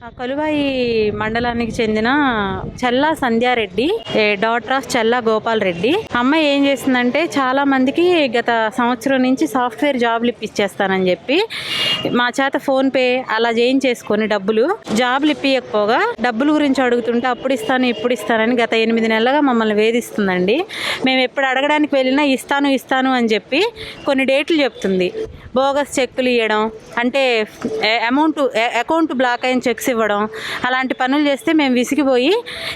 కొలువాయి మండలానికి చెందిన Challa Sandhya Reddy daughter of Challa Gopal Reddy అమ్మాయి ఏం చేసిందంటే చాలా మందికి గత సంవత్సరం నుంచి సాఫ్ట్వేర్ జాబ్లు ఇప్పించేస్తానని చెప్పి మా చేత ఫోన్ పే అలా చేయించేసుకొని డబ్బులు జాబ్లు ఇప్పియకపోగా డబ్బుల గురించి అడుగుతుంటే అప్పుడు ఇస్తాను ఇప్పుడు ఇస్తానని గత ఎనిమిది నెలలుగా మమ్మల్ని వేధిస్తుందండి. మేము ఎప్పుడు అడగడానికి వెళ్ళినా ఇస్తాను ఇస్తాను అని చెప్పి కొన్ని డేట్లు చెప్తుంది. బోగస్ చెక్కులు ఇవ్వడం అంటే అమౌంట్ అకౌంట్ బ్లాక్ అయిన చెక్స్ ఇవ్వడం అలాంటి పనులు చేస్తే మేము విసిగిపోయి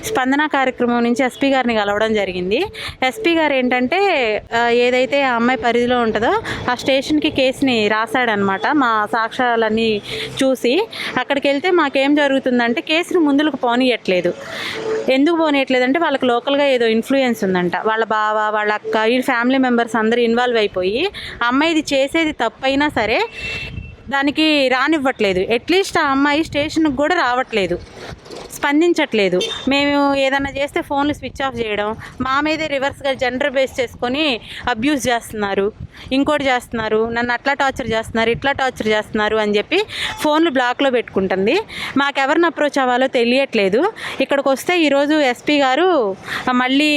స్పందన కార్యక్రమం నుంచి ఎస్పీ గారిని కలవడం జరిగింది. ఎస్పీ గారు ఏంటంటే ఏదైతే ఆ అమ్మాయి పరిధిలో ఉంటుందో ఆ స్టేషన్కి కేసుని రాశాడనమాట మా సాక్ష్యాలన్నీ చూసి. అక్కడికి వెళ్తే మాకేం జరుగుతుందంటే కేసుని ముందుకు పోనీయట్లేదు. ఎందుకు పోనీయట్లేదు అంటే వాళ్ళకి లోకల్గా ఏదో ఇన్ఫ్లుయెన్స్ ఉందంట. వాళ్ళ బావ వాళ్ళ అక్క వీళ్ళ ఫ్యామిలీ మెంబర్స్ అందరూ ఇన్వాల్వ్ అయిపోయి అమ్మాయిది అమ్మాయి ఇది చేసేది తప్పైనా సరే దానికి రానివ్వట్లేదు. అట్లీస్ట్ ఆ అమ్మాయి స్టేషన్కి కూడా రావట్లేదు. స్పందించట్లేదు. మేము ఏదైనా చేస్తే ఫోన్లు స్విచ్ ఆఫ్ చేయడం మా మీదే రివర్స్గా జెండర్ బేస్ చేసుకొని అబ్యూస్ చేస్తున్నారు. ఇంకోటి చేస్తున్నారు నన్ను అట్లా టార్చర్ చేస్తున్నారు ఇట్లా టార్చర్ చేస్తున్నారు అని చెప్పి ఫోన్లు బ్లాక్లో పెట్టుకుంటుంది. మాకెవరిని అప్రోచ్ అవ్వాలో తెలియట్లేదు. ఇక్కడికి వస్తే ఈరోజు ఎస్పీ గారు మళ్ళీ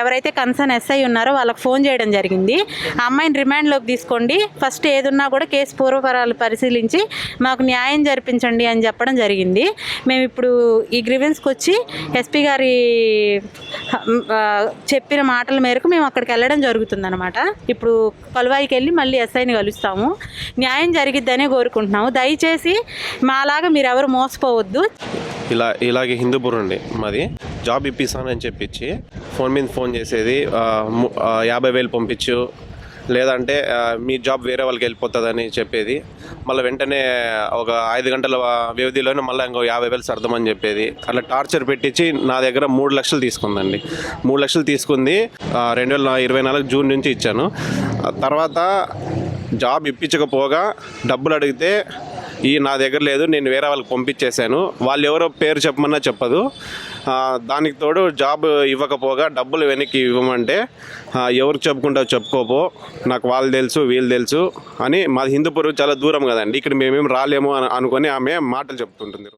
ఎవరైతే కన్సర్న్ ఎస్ఐ ఉన్నారో వాళ్ళకి ఫోన్ చేయడం జరిగింది. ఆ అమ్మాయిని రిమాండ్లోకి తీసుకోండి. ఫస్ట్ ఏదున్నా కూడా కేసు పూర్వపరాలు పరిశీలించి మాకు న్యాయం జరిపించండి అని చెప్పడం జరిగింది. మేము ఇప్పుడు ఈ గ్రీవెన్స్కి వచ్చి ఎస్పీ గారి చెప్పిన మాటల మేరకు మేము అక్కడికి వెళ్ళడం జరుగుతుందనమాట ఇప్పుడు కలువాయికి వెళ్ళి మళ్ళీ ఎస్ఐని కలుస్తాము. న్యాయం జరిగిద్దనే కోరుకుంటున్నాము. దయచేసి మాలాగా మీరు ఎవరు మోసపోవద్దు. ఇలా ఇలాగే హిందూపూర్ అండి మాది. జాబ్ ఇప్పిస్తానని చెప్పించి ఫోన్ మీద ఫోన్ చేసేది యాభై వేలు పంపించు లేదంటే మీ జాబ్ వేరే వాళ్ళకి వెళ్ళిపోతుందని చెప్పేది. మళ్ళీ వెంటనే ఒక ఐదు గంటల వ్యవధిలోనే మళ్ళీ ఇంకో యాభై వేలు సర్దమని చెప్పేది. అట్లా టార్చర్ పెట్టించి నా దగ్గర మూడు లక్షలు తీసుకుందండి. మూడు లక్షలు తీసుకుంది రెండు వేల ఇరవై నాలుగు జూన్ నుంచి ఇచ్చాను. తర్వాత జాబ్ ఇప్పించకపోగా డబ్బులు అడిగితే ఈ నా దగ్గర లేదు నేను వేరే వాళ్ళకి పంపించేశాను. వాళ్ళు ఎవరో పేరు చెప్పమన్నా చెప్పదు. దానికి తోడు జాబ్ ఇవ్వకపోగా డబ్బులు వెనక్కి ఇవ్వమంటే ఎవరు ఎవరికి చెప్పుకుంటావు చెప్పుకోపో నాకు వాళ్ళు తెలుసు వీళ్ళు తెలుసు అని మాది హిందూపూర్ చాలా దూరం కదండి. ఇక్కడ మేమేం రాలేము అని అనుకొని ఆమె మాటలు చెప్తుంటుంది.